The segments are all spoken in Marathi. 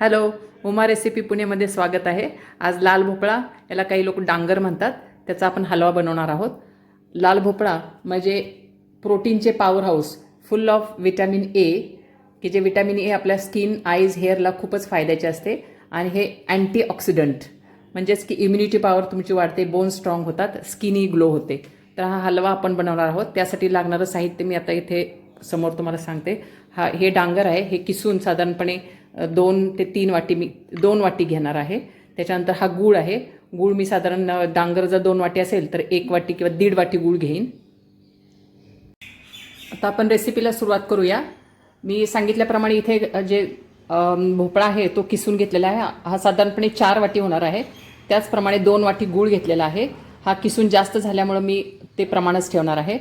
हॅलो उमा रेसिपी पुणेमध्ये स्वागत आहे. आज लाल भोपळा याला काही लोक डांगर म्हणतात त्याचा आपण हलवा बनवणार आहोत. लाल भोपळा म्हणजे प्रोटीनचे power house full of vitamin A की जे विटॅमिन ए आपल्या स्किन आईज हेअरला खूपच फायद्याचे असते. आणि हे अँटीऑक्सिडंट म्हणजेच की इम्युनिटी पॉवर तुमची वाढते बोन स्ट्रॉंग होतात स्किनी ग्लो होते. तर हा हलवा आपण बनवणार आहोत. त्यासाठी लागणारं साहित्य मी आता इथे समोर तुम्हाला सांगते. हा हे डांगर आहे हे किसून साधारणपणे दोन ते तीन वाटी मी दोन वाटी घेणार आहे. त्याच्यानंतर हा गूळ आहे. गूळ मी साधारण डांगर जर दोन वाटी असेल तर एक वाटी किंवा दीड वाटी गूळ घेईन. आता आपण रेसिपीला सुरुवात करूया. मी सांगितल्याप्रमाणे इथे जे भोपळा आहे तो किसून घेतलेला आहे. हा साधारणपणे चार वाटी होणार आहे. त्याचप्रमाणे दोन वाटी गूळ घेतलेला आहे. हा किसून जास्त झाल्यामुळं मी ते प्रमाणच ठेवणार आहे.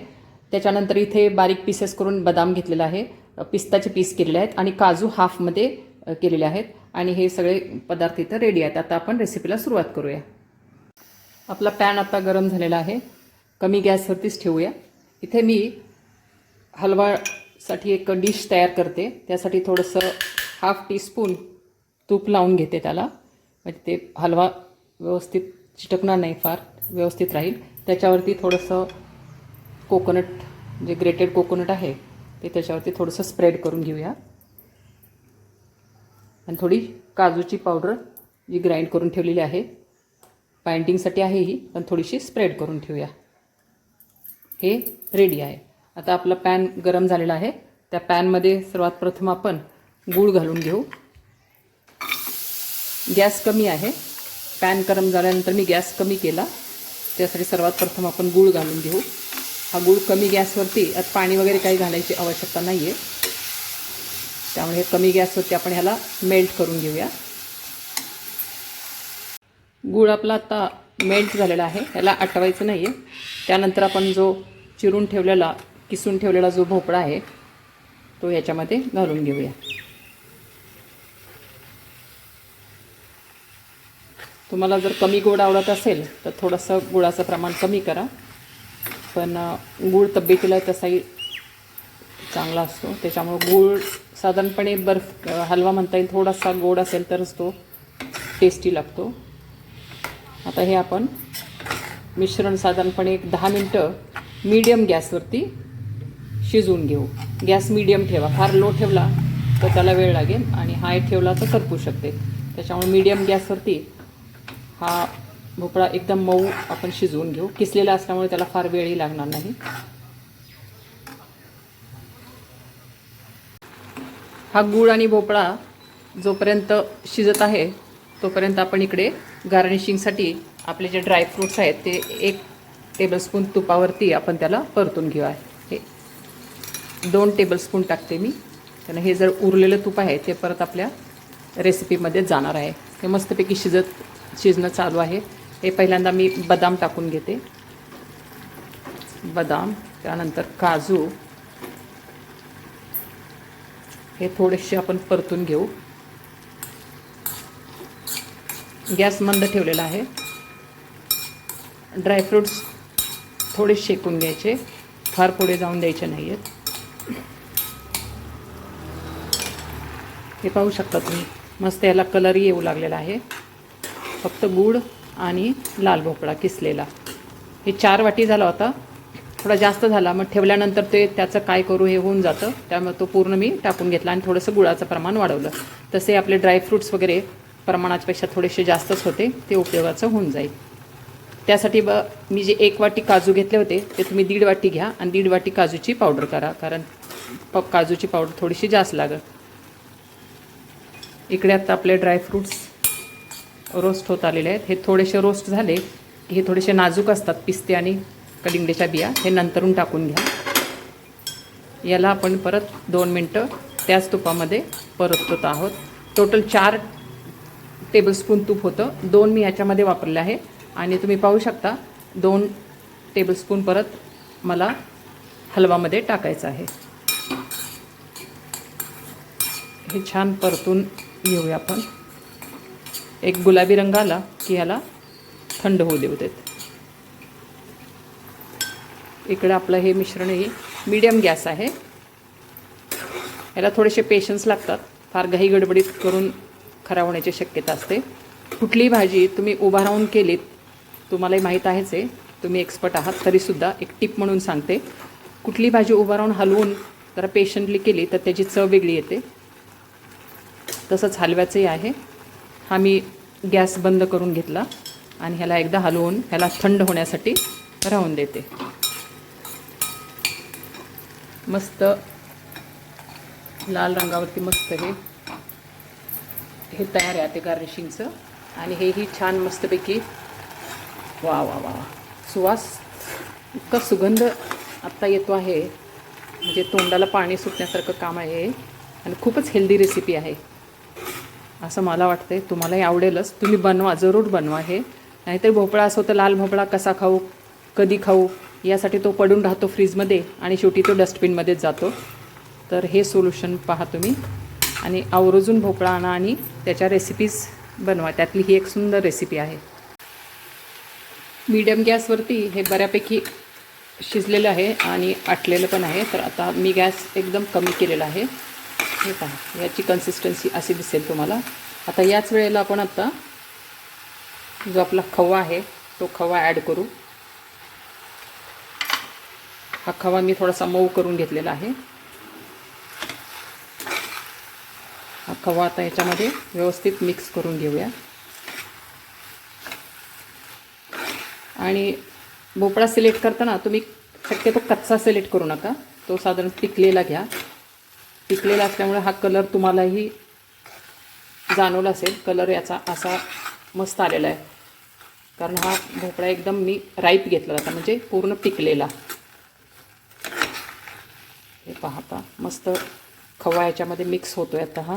त्याच्यानंतर इथे बारीक पीसेस करून बदाम घेतलेला आहे. पिस्ताचे पीस केलेले आहेत. आणि काजू हाफमध्ये केलेले आहेत. आणि हे सगळे पदार्थ इथं रेडी आहेत. आता आपण रेसिपीला सुरुवात करूया. आपला पॅन आता गरम झालेला आहे. कमी गॅसवरतीच ठेवूया. इथे मी हलवासाठी एक डिश तयार करते. त्यासाठी थोडंसं हाफ टीस्पून तूप लावून घेते त्याला. म्हणजे ते हलवा व्यवस्थित चिटकणार नाही फार व्यवस्थित राहील. त्याच्यावरती थोडंसं कोकोनट जे ग्रेटेड कोकोनट आहे ते त्याच्यावरती थोडंसं स्प्रेड करून घेऊया. आणि थोडी काजूची पावडर जी ग्राइंड करून ठेवलेली आहे. बाइंडिंगसाठी आहे ही पण थोडीशी स्प्रेड करून ठेवूया. हे रेडी आहे. आता आपला पॅन गरम झालेला आहे. त्या पॅनमध्ये सर्वात प्रथम आपण गूळ घालून घेऊ. गॅस कमी आहे. पॅन गरम झाल्यानंतर मी गॅस कमी केला. त्यासाठी सर्वात प्रथम आपण गूळ घालून घेऊ. हा गूळ कमी गॅसवरती आता पाणी वगैरे काही घालायची आवश्यकता नाही आहे त्यामुळे हे कमी गॅसवरती आपण ह्याला मेल्ट करून घेऊया. गूळ आपला आता मेल्ट झालेला आहे. ह्याला आटवायचं नाही आहे त्यानंतर आपण जो चिरून ठेवलेला किसून ठेवलेला जो भोपळा आहे तो याच्यामध्ये घालून घेऊया. तुम्हाला जर कमी गोड आवडत असेल तर थोडंसं गुळाचं प्रमाण कमी करा. पण गूळ तब्येतीला तसाही चांगला असतो. त्याच्यामुळं गूळ साधारणपणे बर्फ हलवा म्हणता येईल थोडासा गोड असेल तरच तो टेस्टी लागतो. आता हे आपण मिश्रण साधारणपणे एक दहा मिनटं मीडियम गॅसवरती शिजवून घेऊ. गॅस मीडियम ठेवा. फार लो ठेवला तर त्याला वेळ लागेल आणि हाय ठेवला तर करपू शकते. त्याच्यामुळे मीडियम गॅसवरती हा भोपळा एकदम मऊ आपण शिजवून घेऊ. किसलेला असल्यामुळे त्याला फार वेळही लागणार नाही. हा गूळ आणि भोपळा जोपर्यंत शिजत आहे तोपर्यंत आपण इकडे गार्निशिंगसाठी आपले जे ड्रायफ्रूट्स आहेत ते एक टेबलस्पून तुपावरती आपण त्याला परतून घेऊ आहे हे दोन टेबलस्पून टाकते मी. त्यानं हे जर उरलेलं तूप आहे ते परत आपल्या रेसिपीमध्ये जाणार आहे. हे मस्तपैकी शिजत शिजणं चालू आहे. हे पहिल्यांदा मी बदाम टाकून घेते. बदाम त्यानंतर काजू हे थोडेसे आपण परतून घेऊ. गॅस मंद ठेवलेला आहे. ड्रायफ्रूट्स थोडे शेकून घ्यायचे. फार पुढे जाऊन द्यायचे नाही आहेत हे पाहू शकता तुम्ही. मस्त याला कलरही येऊ लागलेला आहे. फक्त गूळ आणि लाल भोपळा किसलेला. हे चार वाटी झाला होता. थोडा जास्त झाला मग ठेवल्यानंतर ते त्याचं काय करू हे होऊन जातं. त्यामुळे तो पूर्ण मी टाकून घेतला आणि थोडंसं गुळाचं प्रमाण वाढवलं. तसे आपले ड्रायफ्रूट्स वगैरे प्रमाणापेक्षा थोडेसे जास्तच होते ते उपयोगाचं होऊन जाईल. त्यासाठी ब मी जे एक वाटी काजू घेतले होते ते तुम्ही दीड वाटी घ्या आणि दीड वाटी काजूची पावडर करा कारण प काजूची पावडर थोडीशी जास्त लागत इकडे आता आपले ड्रायफ्रूट्स रोस्ट होत आलेले आहेत. हे थोडेसे रोस्ट झाले की हे थोडेसे नाजूक असतात पिस्ते आणि कलिंगड्याच्या बिया हे नंतरून टाकून घ्या. याला आपण परत दोन मिनटं त्याच तुपामध्ये परतत आहोत. टोटल चार टेबलस्पून तूप होतं. दोन मी याच्यामध्ये वापरले आहे. आणि तुम्ही पाहू शकता दोन टेबलस्पून परत मला हलवामध्ये टाकायचं आहे. हे छान परतून घेऊया आपण. एक गुलाबी रंग आला की ह्याला थंड होऊ देऊ देत. इकडं आपलं हे मिश्रण हे मीडियम गॅस आहे. याला थोडेसे पेशन्स लागतात. फार घाई गडबडीत करून खराब होण्याची शक्यता असते. कुठलीही भाजी तुम्ही उभा राहून केलीत तुम्हालाही माहीत आहेच आहे तुम्ही एक्सपर्ट आहात तरीसुद्धा एक टिप म्हणून सांगते. कुठली भाजी उभा राहून हलवून जरा पेशंटली केली तर त्याची चव वेगळी येते. तसंच हलव्याचंही आहे. हा मी गॅस बंद करून घेतला आणि ह्याला एकदा हलवून ह्याला थंड होण्यासाठी राहून देते. मस्त लाल रंगावरती मस्त हे. हे तयार आहे ते गार्निशिंगचं आणि हेही छान मस्तपैकी वा वा वा सुवास इतका सुगंध आत्ता येतो आहे. म्हणजे तोंडाला पाणी सुटण्यासारखं काम आहे हे. आणि खूपच हेल्दी रेसिपी आहे. असं मला वाटतंय. तुम्हालाही आवडेलच. तुम्ही बनवा जरूर बनवा हे. नाहीतर भोपळा असो तर लाल भोपळा कसा खाऊ कधी खाऊ यासाठी तो पडून राहतो फ्रीजमध्ये आणि शेवटी तो डस्टबिनमध्येच जातो. तर हे सोल्युशन पहा तुम्ही. आणि आवर्जून भोपळा आणा आणि त्याच्या रेसिपीज बनवा. त्यातली ही एक सुंदर रेसिपी आहे. मीडियम गॅसवरती हे बऱ्यापैकी शिजलेलं आहे आणि आटलेलं पण आहे. तर आता मी गॅस एकदम कमी केलेला आहे. हे पहा याची कन्सिस्टन्सी अशी दिसेल तुम्हाला. आता याच वेळेला आपण आत्ता जो आपला खवा आहे तो खवा ॲड करू. हा खवा मी थोडासा मऊ करून घेतलेला आहे. हा खवा आता याच्यामध्ये व्यवस्थित मिक्स करून घेऊया. आणि भोपळा सिलेक्ट करताना तुम्ही शक्यतो कच्चा सिलेक्ट करू नका. तो साधारण पिकलेला घ्या. पिकलेला असल्यामुळे हा कलर तुम्हालाही जाणवला असेल. कलर याचा असा मस्त आलेला आहे. कारण हा भोपळा एकदम मी राईप घेतला होता. म्हणजे पूर्ण पिकलेला. हे पाहता मस्त खवा याच्यामध्ये मिक्स होतो आहे आता हा.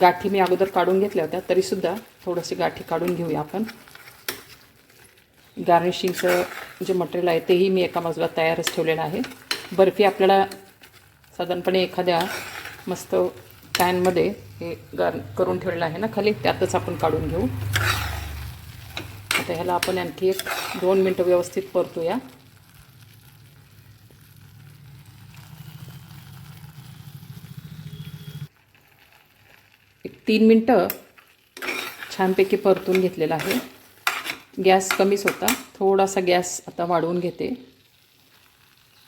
गाठी मी अगोदर काढून घेतल्या होत्या तरीसुद्धा थोडंशी गाठी काढून घेऊया आपण. गार्निशिंगचं जे मटेरियल आहे तेही मी एका बाजूला तयारच ठेवलेलं आहे. बर्फी आपल्याला साधारणपणे एखाद्या मस्त पॅनमध्ये हे गार करून ठेवलेलं आहे ना खाली त्यातच आपण काढून घेऊ. आता ह्याला आपण आणखी एक दोन मिनटं व्यवस्थित परतूया. तीन मिनटं छानपैकी परतून घेतलेला आहे. गॅस कमीच होता. थोडासा गॅस आता वाढवून घेते.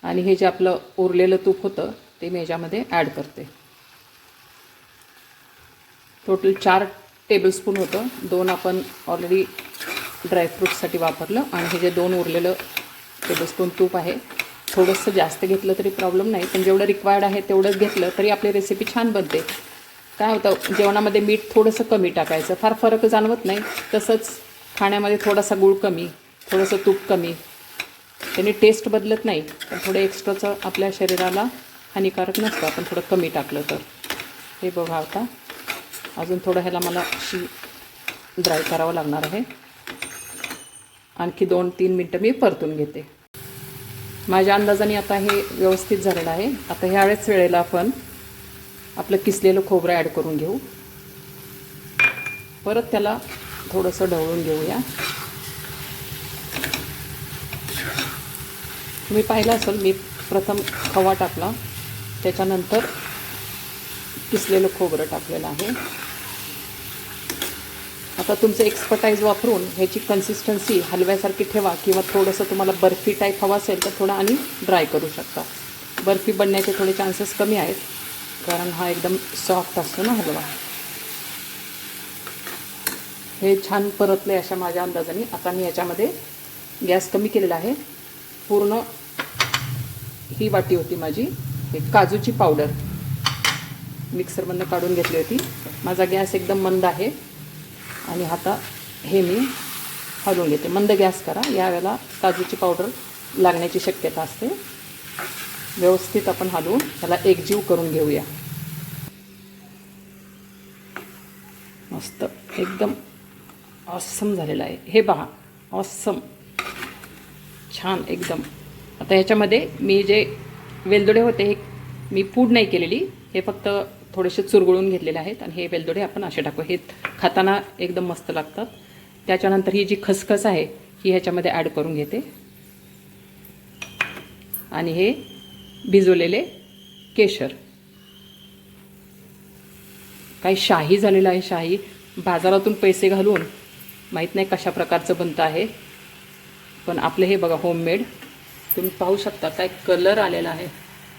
आणि हे जे आपलं उरलेलं तूप होतं ते मी याच्यामध्ये ॲड करते. टोटल चार टेबलस्पून होतं. दोन आपण ऑलरेडी ड्रायफ्रूटसाठी वापरलं. आणि हे जे दोन उरलेलं टेबलस्पून तूप आहे थोडंसं जास्त घेतलं तरी प्रॉब्लेम नाही. पण जेवढं रिक्वायर्ड आहे तेवढंच घेतलं तरी आपली रेसिपी छान बनते. काय होतं जेवणामध्ये मीठ थोडंसं कमी टाकायचं. फार फरक जाणवत नाही. तसंच खाण्यामध्ये थोडासा गूळ कमी थोडंसं तूप कमी. त्याने टेस्ट बदलत नाही. पण थोडं एक्स्ट्राचं आपल्या शरीराला हानिकारक नसतं. आपण थोडं कमी टाकलं तर. हे बघा आता. अजून थोडं ह्याला मला शी ड्राय करावं लागणार आहे. आणखी दोन तीन मिनटं मी परतून घेते. माझ्या अंदाजाने आता हे व्यवस्थित झालेलं आहे. आता ह्यावेळेस वेळेला आपण आपलं किसलेलं खोबरं ॲड करून घेऊ. परत त्याला थोडंसं ढवळून घेऊया. तुम्ही पाहिलं असेल मी प्रथम खवा टाकला. त्याच्यानंतर किसलेलं खोबरं टाकलेलं आहे. आता तुमचं एक्सपर्टाईज वापरून ह्याची कन्सिस्टन्सी हलव्यासारखी ठेवा किंवा थोडंसं तुम्हाला बर्फी टाईप हवा असेल तर थोडं आणि ड्राय करू शकता. बर्फी बनण्याचे थोडे चान्सेस कमी आहेत. कारण हा एकदम सॉफ्ट असतो ना हलवा. हे छान परतले अशा माझ्या अंदाजाने. आता मी याच्यामध्ये गॅस कमी केलेला आहे. पूर्ण ही वाटी होती माझी. एक काजूची पावडर. मिक्सरमधनं काढून घेतली होती. माझा गॅस एकदम मंद आहे. आणि आता हे मी हलवून घेते. मंद गॅस करा. यावेळेला काजूची पावडर लागण्याची शक्यता असते. व्यवस्थित आपण हलवून त्याला एकजीव करून घेऊया. मस्त. एकदम ऑसम झालेलं आहे. हे पहा ऑसम छान एकदम. आता ह्याच्यामध्ये मी जे वेलदोडे होते हे मी पूड नाही केलेली. हे फक्त थोडेसे चुरगळून घेतलेले आहेत आणि हे वेलदोडे आपण असे टाकू. हे खाताना एकदम मस्त लागतात. त्याच्यानंतर ही जी खसखस आहे ही ह्याच्यामध्ये ॲड करून घेते. आणि हे भिजवलेले केशर. काय शाही झालेलं आहे शाही. बाजारातून पैसे घालून. माहीत नाही कशा प्रकारचं बनतं आहे. पण आपलं हे बघा होममेड तुम्ही पाहू शकता काय कलर आलेला आहे.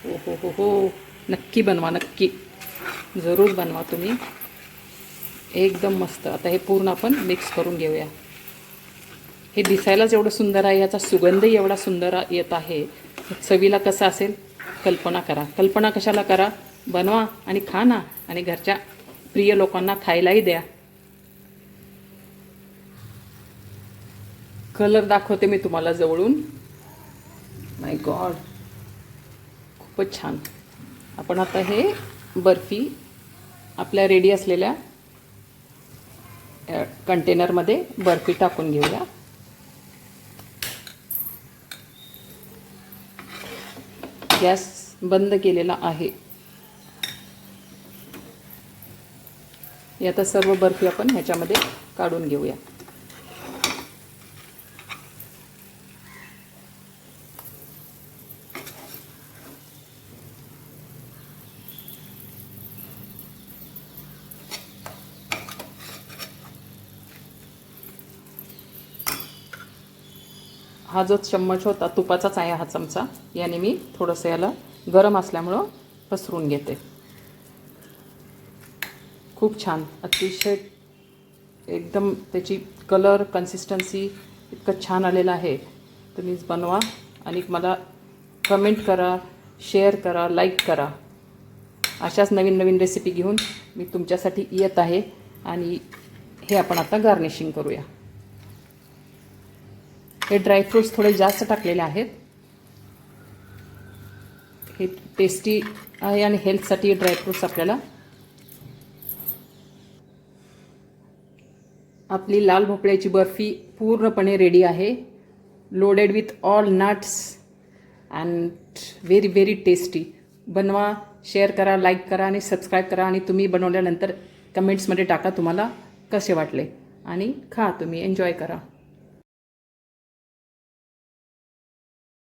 ओ हो हो हो. नक्की बनवा नक्की. जरूर बनवा तुम्ही. एकदम मस्त. आता हे पूर्ण आपण मिक्स करून घेऊया. हे दिसायलाच एवढं सुंदर आहे याचा सुगंधही एवढा सुंदर येत आहे. चवीला कसं असेल? कल्पना करा. कल्पना कशाला करा? बनवा आणि खा ना. आणि घरच्या प्रिय लोकांना खायलाही द्या. कलर दाखवते मी तुम्हाला जवळून. माय गॉड खूपच छान. आपण आता हे बर्फी आपल्या रेडी असलेल्या कंटेनरमध्ये बर्फी टाकून घेऊया. गॅस बंद केलेला आहे. हे आता सर्व बर्फी आपण ह्याच्यामध्ये काढून घेऊया. हा जो चम्मच होता तुपाचाच आहे हा चमचा. याने मी थोडंसं याला गरम असल्यामुळं पसरून घेते. खूप छान. अतिशय एकदम त्याची कलर कन्सिस्टन्सी इतकं छान आलेलं आहे. तुम्हीच बनवा आणि मला कमेंट करा शेअर करा लाईक करा. अशाच नवीन नवीन रेसिपी घेऊन मी तुमच्यासाठी येत आहे आणि हे आपण आता गार्निशिंग करूया. हे ड्रायफ्रूट्स थोडे जास्त टाकलेले आहेत. हे टेस्टी आहे आणि हेल्थसाठी ड्रायफ्रूट्स आपल्याला आपली लाल भोपळ्याची बर्फी पूर्णपणे रेडी आहे. Loaded with all nuts and very very tasty बनवा शेअर करा लाईक करा आणि सबस्क्राईब करा आणि तुम्ही बनवल्यानंतर कमेंट्समध्ये टाका तुम्हाला कसे वाटले. आणि खा तुम्ही एन्जॉय करा.